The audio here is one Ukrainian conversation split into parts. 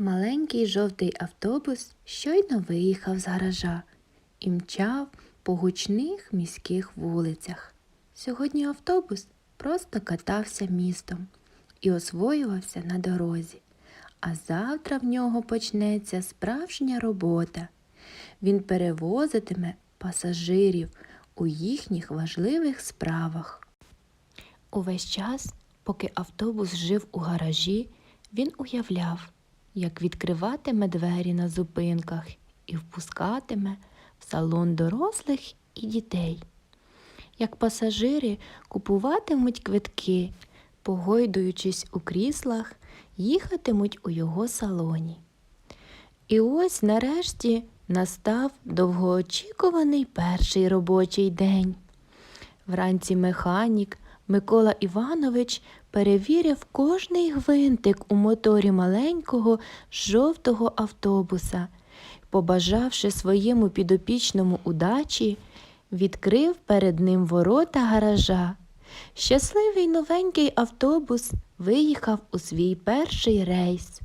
Маленький жовтий автобус щойно виїхав з гаража і мчав по гучних міських вулицях. Сьогодні автобус просто катався містом і освоювався на дорозі. А завтра в нього почнеться справжня робота. Він перевозитиме пасажирів у їхніх важливих справах. Увесь час, поки автобус жив у гаражі, він уявляв, як відкриватиме двері на зупинках і впускатиме в салон дорослих і дітей, як пасажири купуватимуть квитки, погойдуючись у кріслах, їхатимуть у його салоні. І ось нарешті настав довгоочікуваний перший робочий день. Вранці механік Микола Іванович перевірив кожний гвинтик у моторі маленького жовтого автобуса. Побажавши своєму підопічному удачі, відкрив перед ним ворота гаража. Щасливий новенький автобус виїхав у свій перший рейс.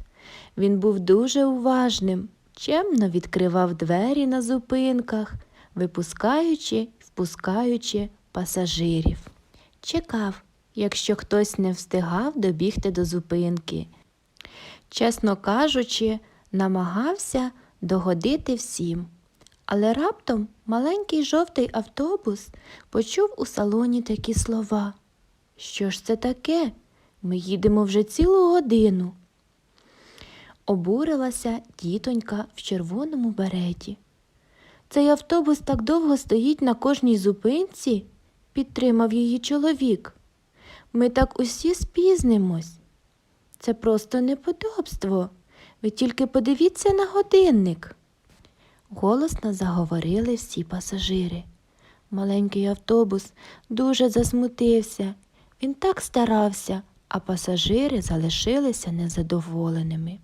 Він був дуже уважним, чемно відкривав двері на зупинках, випускаючи впускаючи пасажирів. Чекав, якщо хтось не встигав добігти до зупинки. Чесно кажучи, намагався догодити всім. Але раптом маленький жовтий автобус почув у салоні такі слова. Що ж це таке? Ми їдемо вже цілу годину. Обурилася тітонька в червоному береті. Цей автобус так довго стоїть на кожній зупинці, підтримав її чоловік. Ми так усі спізнимось. Це просто неподобство. Ви тільки подивіться на годинник. Голосно заговорили всі пасажири. Маленький автобус дуже засмутився. Він так старався, а пасажири залишилися незадоволеними.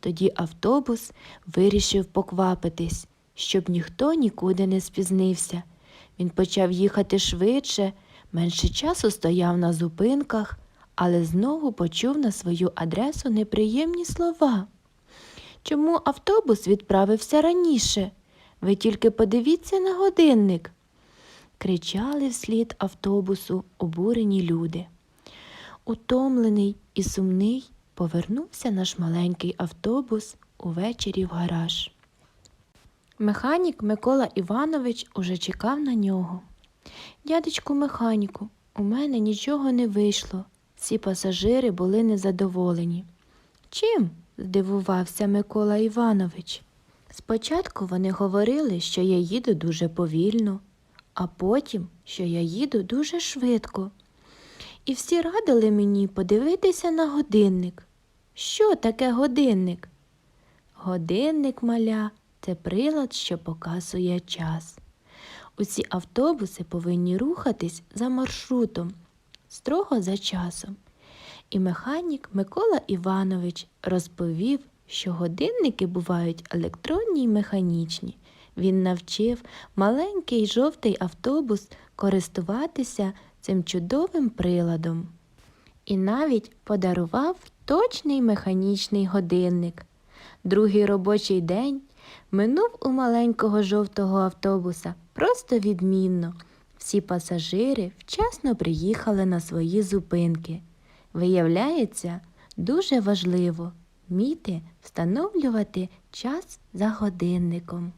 Тоді автобус вирішив поквапитись, щоб ніхто нікуди не спізнився. Він почав їхати швидше, менше часу стояв на зупинках, але знову почув на свою адресу неприємні слова. Чому автобус відправився раніше? Ви тільки подивіться на годинник. кричали вслід автобусу обурені люди. Утомлений і сумний повернувся наш маленький автобус увечері в гараж. Механік Микола Іванович уже чекав на нього. Дядечку механіку, у мене нічого не вийшло. Всі пасажири були незадоволені. Чим? здивувався Микола Іванович. Спочатку вони говорили, що я їду дуже повільно, а потім, що я їду дуже швидко. І всі радили мені подивитися на годинник. Що таке годинник? Годинник маля це прилад, що показує час. Усі автобуси повинні рухатись за маршрутом, строго за часом. І механік Микола Іванович розповів, що годинники бувають електронні й механічні. Він навчив маленький жовтий автобус користуватися цим чудовим приладом. І навіть подарував точний механічний годинник. Другий робочий день минув у маленького жовтого автобуса просто відмінно. Всі пасажири вчасно приїхали на свої зупинки. Виявляється, дуже важливо вміти встановлювати час за годинником.